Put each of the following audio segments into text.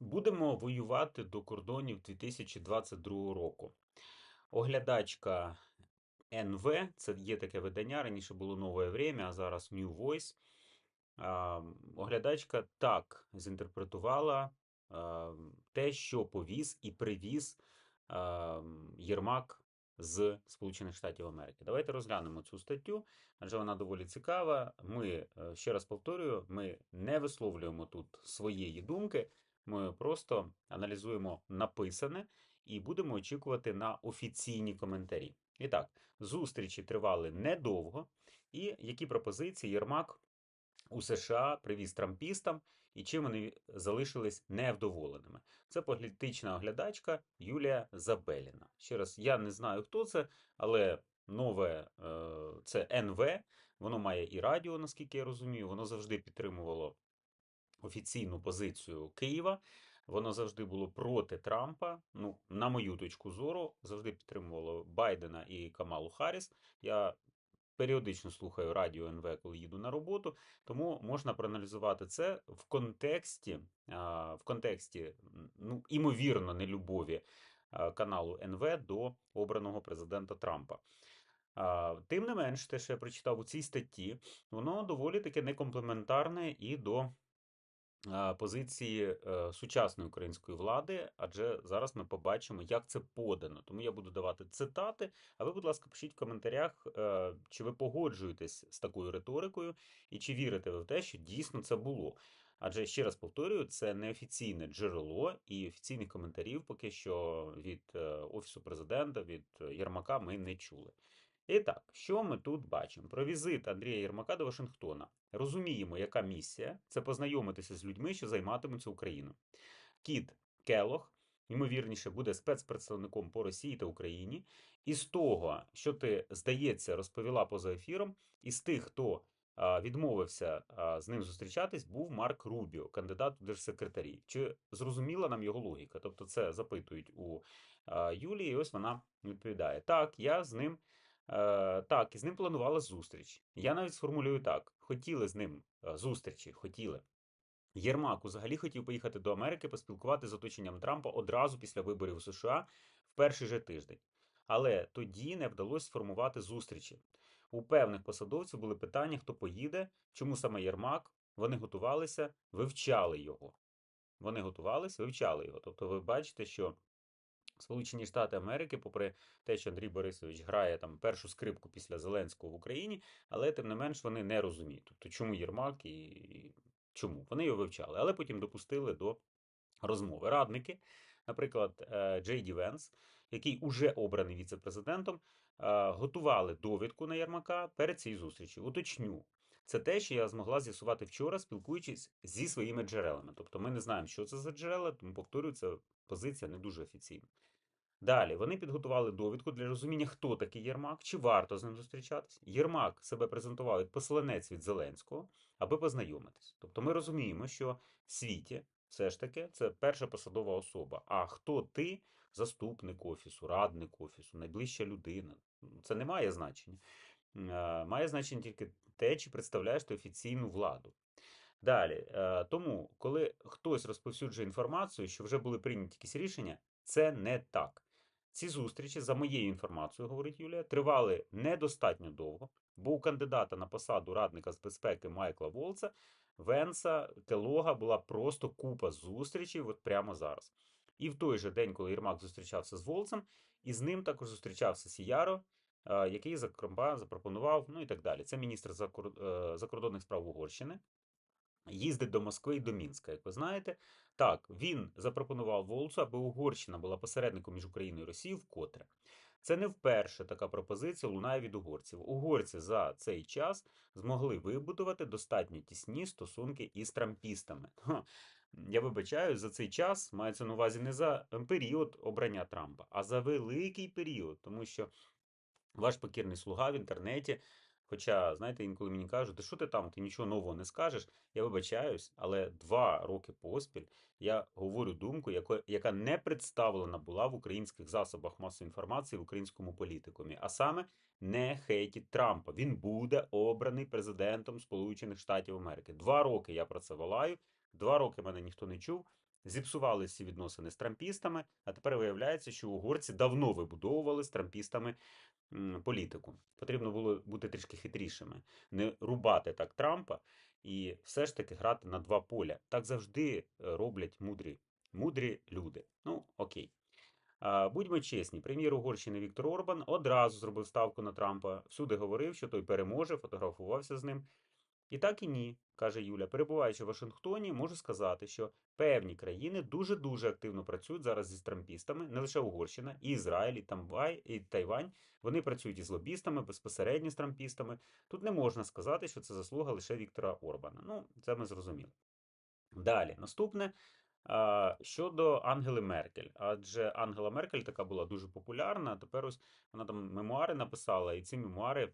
Будемо воювати до кордонів 2022 року. Оглядачка НВ, це є таке видання, раніше було нове время, а зараз New Voice. Оглядачка так зінтерпретувала те, що повіз і привіз Єрмак з Сполучених Штатів Америки. Давайте розглянемо цю статтю, адже вона доволі цікава. Ми, е, ще раз повторюю, ми не висловлюємо тут своєї думки. Ми просто аналізуємо написане і будемо очікувати на офіційні коментарі. І так, зустрічі тривали недовго, і які пропозиції Єрмак у США привіз трампістам, і чим вони залишились невдоволеними. Це політична оглядачка Юлія Забеліна. Ще раз, я не знаю, хто це, але нове е, це НВ, воно має і радіо, наскільки я розумію, воно завжди підтримувало офіційну позицію Києва. Воно завжди було проти Трампа. Ну, на мою точку зору, завжди підтримувало Байдена і Камалу Харріс. Я періодично слухаю радіо НВ, коли їду на роботу, тому можна проаналізувати це в контексті, в контексті ну, імовірно, нелюбові каналу НВ до обраного президента Трампа. Тим не менш, те, що я прочитав у цій статті, воно доволі таки некомплементарне і до позиції е, сучасної української влади, адже зараз ми побачимо, як це подано. Тому я буду давати цитати. А ви, будь ласка, пишіть в коментарях, е, чи ви погоджуєтесь з такою риторикою, і чи вірите ви в те, що дійсно це було. Адже ще раз повторюю, це неофіційне джерело і офіційних коментарів поки що від е, Офісу президента, від Єрмака ми не чули. І так, що ми тут бачимо? Про візит Андрія Єрмака до Вашингтона. Розуміємо, яка місія це познайомитися з людьми, що займатимуться Україною. Кіт Келох, ймовірніше, буде спецпредставником по Росії та Україні. І з того, що ти, здається, розповіла поза ефіром, із тих, хто відмовився з ним зустрічатись, був Марк Рубіо, кандидат у держсекретарі. Чи зрозуміла нам його логіка? Тобто, це запитують у Юлії, і ось вона відповідає: Так, я з ним. Е, Так, і з ним планувала зустріч. Я навіть сформулюю так: хотіли з ним е, зустрічі, хотіли. Єрмак взагалі хотів поїхати до Америки поспілкувати з оточенням Трампа одразу після виборів у США в перший же тиждень. Але тоді не вдалося сформувати зустрічі. У певних посадовців були питання, хто поїде, чому саме Єрмак. Вони готувалися, вивчали його. Вони готувалися, вивчали його. Тобто, ви бачите, що Сполучені Штати Америки, попри те, що Андрій Борисович грає там першу скрипку після Зеленського в Україні, але тим не менш вони не розуміють. Тобто, чому Єрмак і чому вони його вивчали, але потім допустили до розмови. Радники, наприклад, е, Джей Ді Венс, який уже обраний віце-президентом, е, готували довідку на Єрмака перед цією зустрічю. Уточню. Це те, що я змогла з'ясувати вчора, спілкуючись зі своїми джерелами. Тобто ми не знаємо, що це за джерела, тому повторюю, це позиція не дуже офіційна. Далі вони підготували довідку для розуміння, хто такий Єрмак, чи варто з ним зустрічатись. Єрмак себе презентував як посланець від Зеленського, аби познайомитись. Тобто ми розуміємо, що в світі все ж таки це перша посадова особа. А хто ти, заступник офісу, радник офісу, найближча людина? Це не має значення. Має значення тільки те, чи представляєш ти офіційну владу. Далі, е, тому, коли хтось розповсюджує інформацію, що вже були прийняті якісь рішення, це не так. Ці зустрічі, за моєю інформацією, говорить Юлія, тривали недостатньо довго, бо у кандидата на посаду радника з безпеки Майкла Волца, Венса, Келога була просто купа зустрічей от прямо зараз. І в той же день, коли Єрмак зустрічався з Волцем, і з ним також зустрічався Сіяро, е, який запропонував, ну і так далі. Це міністр е, закордонних справ Угорщини їздить до Москви і до Мінська, як ви знаєте. Так, він запропонував Волцу, аби Угорщина була посередником між Україною і Росією вкотре. Це не вперше така пропозиція лунає від угорців. Угорці за цей час змогли вибудувати достатньо тісні стосунки із трампістами. Я вибачаю, за цей час мається на увазі не за період обрання Трампа, а за великий період, тому що ваш покірний слуга в інтернеті Хоча, знаєте, інколи мені кажуть, де що ти там, ти нічого нового не скажеш. Я вибачаюсь, але два роки поспіль я говорю думку, яка не представлена була в українських засобах масової інформації в українському політикумі, а саме не хейтіть Трампа. Він буде обраний президентом Сполучених Штатів Америки. Два роки я про це волаю, два роки мене ніхто не чув. Зіпсували всі відносини з трампістами, а тепер виявляється, що угорці давно вибудовували з трампістами політику. Потрібно було бути трішки хитрішими, не рубати так Трампа і все ж таки грати на два поля. Так завжди е, роблять мудрі, мудрі люди. Ну, окей. Будьмо чесні, прем'єр Угорщини Віктор Орбан одразу зробив ставку на Трампа. Всюди говорив, що той переможе, фотографувався з ним. І так і ні, каже Юля. Перебуваючи в Вашингтоні, можу сказати, що певні країни дуже-дуже активно працюють зараз зі трампістами, не лише Угорщина, і Ізраїль, і, Тамвай, і Тайвань. Вони працюють із лобістами, безпосередньо з трампістами. Тут не можна сказати, що це заслуга лише Віктора Орбана. Ну, це ми зрозуміли. Далі, наступне. Щодо Ангели Меркель, адже Ангела Меркель така була дуже популярна. Тепер ось вона там мемуари написала, і ці мемуари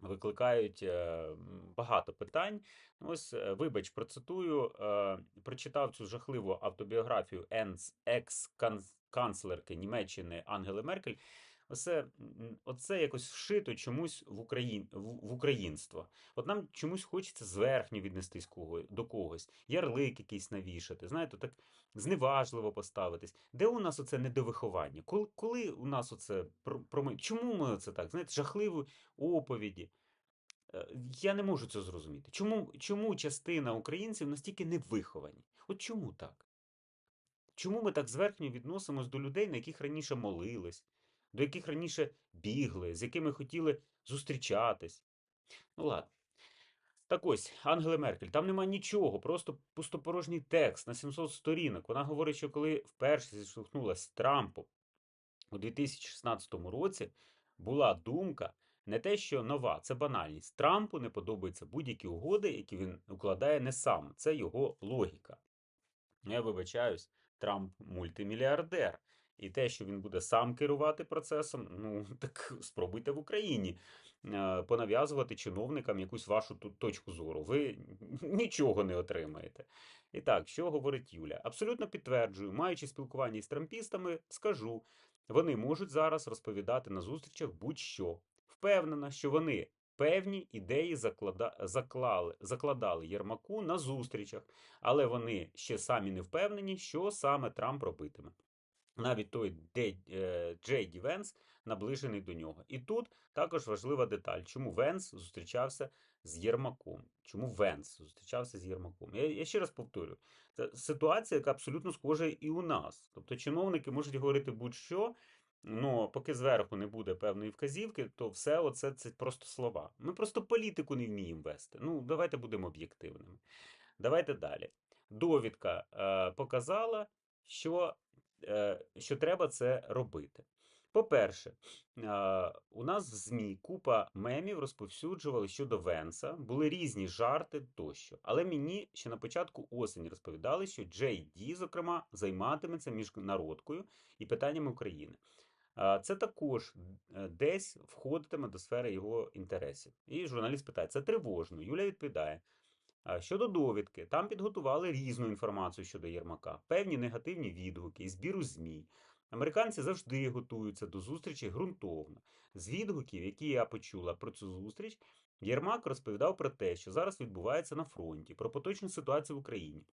викликають е, багато питань. Ось, е, вибач, процитую, е, прочитав цю жахливу автобіографію екс-канцлерки Німеччини Ангели Меркель. Оце, оце якось вшито чомусь в, Україн, в, в українство. От нам чомусь хочеться зверхньо віднестись кого, до когось, ярлик якийсь навішати, знаєте, так зневажливо поставитись. Де у нас оце недовиховання? Коли, коли у нас оце про чому ми оце так? Знаєте, жахливі оповіді. Е, Я не можу це зрозуміти. Чому, чому частина українців настільки невиховані? От чому так? Чому ми так зверхньо відносимось до людей, на яких раніше молились, до яких раніше бігли, з якими хотіли зустрічатись? Ну ладно. Так ось, Ангела Меркель, там нема нічого, просто пустопорожній текст на 700 сторінок. Вона говорить, що коли вперше зіштовхнулася з Трампом у 2016 році, була думка не те, що нова, це банальність. Трампу не подобаються будь-які угоди, які він укладає не сам. Це його логіка. Я вибачаюсь, Трамп мультимільярдер. І те, що він буде сам керувати процесом, ну так спробуйте в Україні е, понав'язувати чиновникам якусь вашу ту- точку зору. Ви нічого не отримаєте. І так, що говорить Юля? Абсолютно підтверджую, маючи спілкування із трампістами, скажу, вони можуть зараз розповідати на зустрічах будь-що. Впевнена, що вони певні ідеї заклада... заклали... закладали Єрмаку на зустрічах, але вони ще самі не впевнені, що саме Трамп робитиме. Навіть той е, Джей Ді Венс наближений до нього. І тут також важлива деталь, чому Венс зустрічався з Єрмаком. Чому Венс зустрічався з Єрмаком? Я, я ще раз повторюю, це ситуація, яка абсолютно схожа і у нас. Тобто чиновники можуть говорити будь-що, але поки зверху не буде певної вказівки, то все оце це просто слова. Ми просто політику не вміємо вести. Ну, давайте будемо об'єктивними. Давайте далі. Довідка е, показала, що, що треба це робити. По-перше, е, у нас в ЗМІ купа мемів розповсюджували щодо Венса, були різні жарти тощо. Але мені ще на початку осені розповідали, що Джей Ді, зокрема, займатиметься міжнародкою і питаннями України. Це також е, десь входитиме до сфери його інтересів. І журналіст питає: це тривожно. Юля відповідає. Щодо довідки, там підготували різну інформацію щодо Єрмака, певні негативні відгуки збіру ЗМІ. Американці завжди готуються до зустрічі ґрунтовно. З відгуків, які я почула про цю зустріч, Єрмак розповідав про те, що зараз відбувається на фронті, про поточну ситуацію в Україні.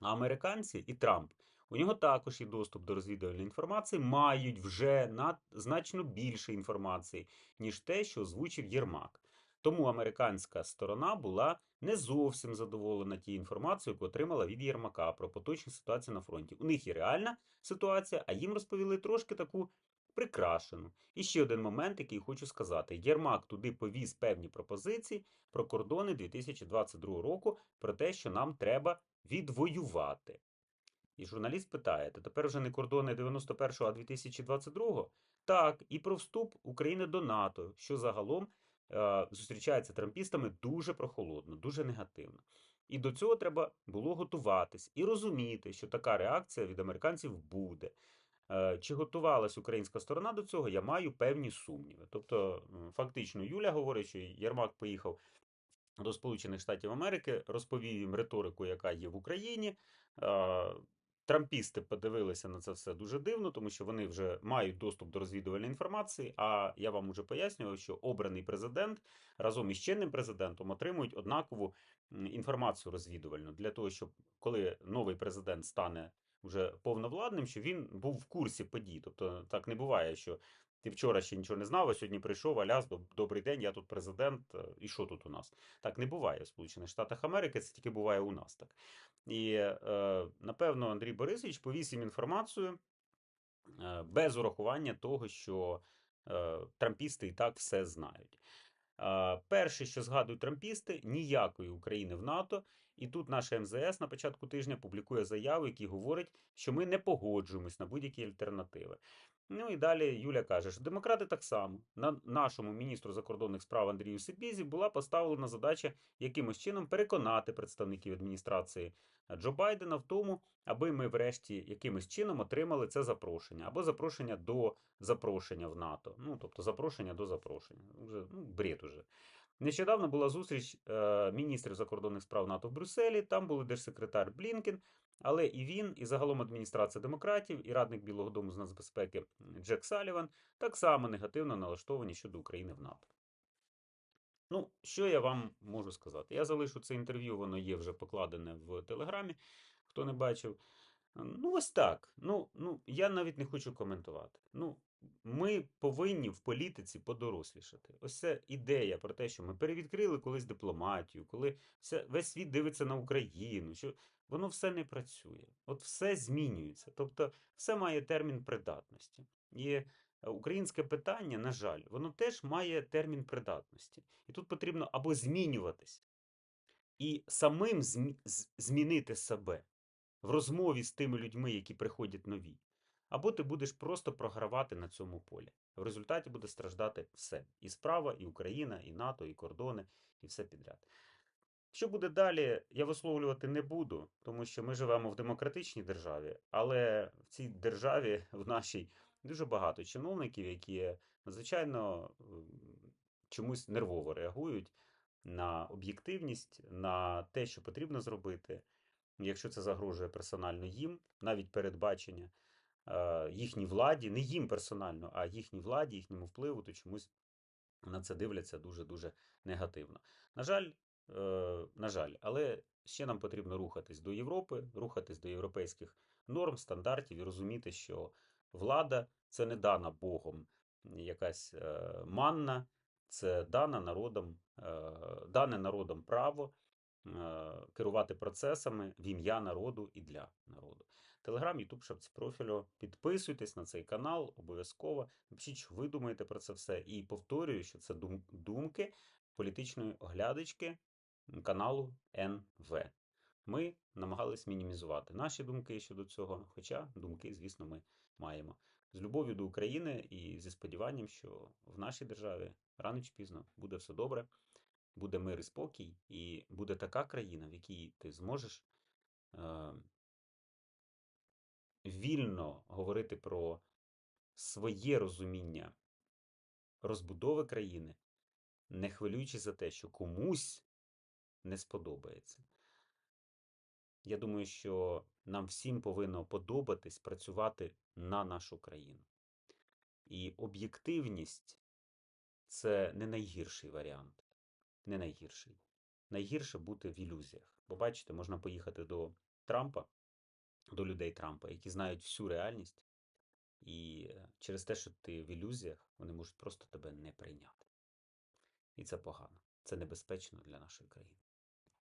А американці і Трамп, у нього також є доступ до розвідувальної інформації, мають вже на значно більше інформації, ніж те, що озвучив Єрмак. Тому американська сторона була не зовсім задоволена тією інформацією, яку отримала від Єрмака про поточну ситуацію на фронті. У них є реальна ситуація, а їм розповіли трошки таку прикрашену. І ще один момент, який хочу сказати: Єрмак туди повіз певні пропозиції про кордони 2022 року, про те, що нам треба відвоювати. І журналіст питає: то тепер вже не кордони 91-го, а 2022-го? Так, і про вступ України до НАТО, що загалом зустрічається трампістами дуже прохолодно, дуже негативно. І до цього треба було готуватись і розуміти, що така реакція від американців буде. Е, Чи готувалась українська сторона до цього, я маю певні сумніви. Тобто, фактично, Юля говорить, що Єрмак поїхав до Сполучених Штатів Америки, розповів їм риторику, яка є в Україні. Трампісти подивилися на це все дуже дивно, тому що вони вже мають доступ до розвідувальної інформації. А я вам уже пояснював, що обраний президент разом із чинним президентом отримують однакову інформацію розвідувальну для того, щоб коли новий президент стане вже повновладним, що він був в курсі подій. Тобто так не буває, що ти вчора ще нічого не знав, а сьогодні прийшов, аляс, добрий день, я тут президент. е, І що тут у нас? Так не буває в Сполучених Штатах Америки, це тільки буває у нас так. І е, напевно Андрій Борисович повіз їм інформацію е, без урахування того, що е, трампісти і так все знають. Е, Перше, що згадують трампісти, ніякої України в НАТО. І тут наша МЗС на початку тижня публікує заяву, який говорить, що ми не погоджуємось на будь-які альтернативи. Ну і далі Юля каже, що демократи так само на нашому міністру закордонних справ Андрію Сибізі була поставлена задача якимось чином переконати представників адміністрації Джо Байдена в тому, аби ми врешті якимось чином отримали це запрошення або запрошення до запрошення в НАТО. Ну тобто запрошення до запрошення. Вже ну, бред уже. Нещодавно була зустріч е, міністрів закордонних справ НАТО в Брюсселі. Там були держсекретар Блінкен, але і він, і загалом адміністрація демократів, і радник Білого Дому з нацбезпеки Джек Саліван так само негативно налаштовані щодо України в НАТО. Ну, що я вам можу сказати? Я залишу це інтерв'ю, воно є вже покладене в Телеграмі, хто не бачив. Ну, ось так. Ну, ну, я навіть не хочу коментувати. Ну, ми повинні в політиці подорослішати. Ось це ідея про те, що ми перевідкрили колись дипломатію, коли все, весь світ дивиться на Україну, що воно все не працює. От все змінюється. Тобто, все має термін придатності. І е, українське питання, на жаль, воно теж має термін придатності. І тут потрібно або змінюватись, і самим змі- змінити себе в розмові з тими людьми, які приходять нові. Або ти будеш просто програвати на цьому полі. В результаті буде страждати все: і справа, і Україна, і НАТО, і кордони, і все підряд. Що буде далі, я висловлювати не буду, тому що ми живемо в демократичній державі, але в цій державі, в нашій, дуже багато чиновників, які надзвичайно чомусь нервово реагують на об'єктивність, на те, що потрібно зробити, якщо це загрожує персонально їм, навіть передбачення їхній владі, не їм персонально, а їхній владі, їхньому впливу, то чомусь на це дивляться дуже-дуже негативно. На жаль, е, на жаль, але ще нам потрібно рухатись до Європи, рухатись до європейських норм, стандартів і розуміти, що влада це не дана Богом якась е, манна, це дана народом, е, дане народом право е, керувати процесами в ім'я народу і для народу. Телеграм, Ютуб, шапці профілю. Підписуйтесь на цей канал, обов'язково. Напишіть, що ви думаєте про це все. І повторюю, що це дум- думки політичної оглядачки каналу НВ. Ми намагались мінімізувати наші думки щодо цього, хоча думки, звісно, ми маємо. З любов'ю до України і зі сподіванням, що в нашій державі рано чи пізно буде все добре, буде мир і спокій, і буде така країна, в якій ти зможеш е, вільно говорити про своє розуміння розбудови країни, не хвилюючись за те, що комусь не сподобається. Я думаю, що нам всім повинно подобатись працювати на нашу країну. І об'єктивність це не найгірший варіант. Не найгірший. Найгірше бути в ілюзіях. Бо бачите, можна поїхати до Трампа, до людей Трампа, які знають всю реальність, і е, через те, що ти в ілюзіях, вони можуть просто тебе не прийняти. І це погано. Це небезпечно для нашої країни.